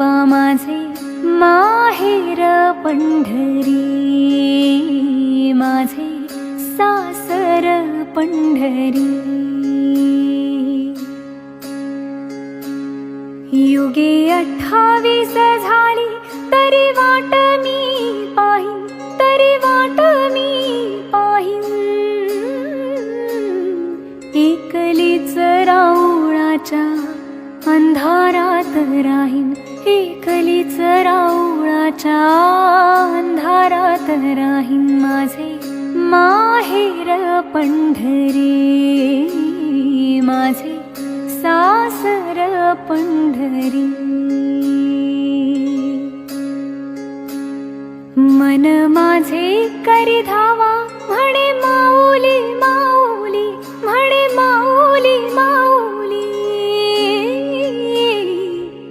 देवा माझे माहेर पंढरी. माझे सासर पंढरी. युगे अठ्ठावीस झाली अंधारात राहीन एकलीच राऊळाच्या अंधारात राहीन माझे माहेर पंढरी. माझे सासर पंढरी. मन माझे करी धावा म्हणे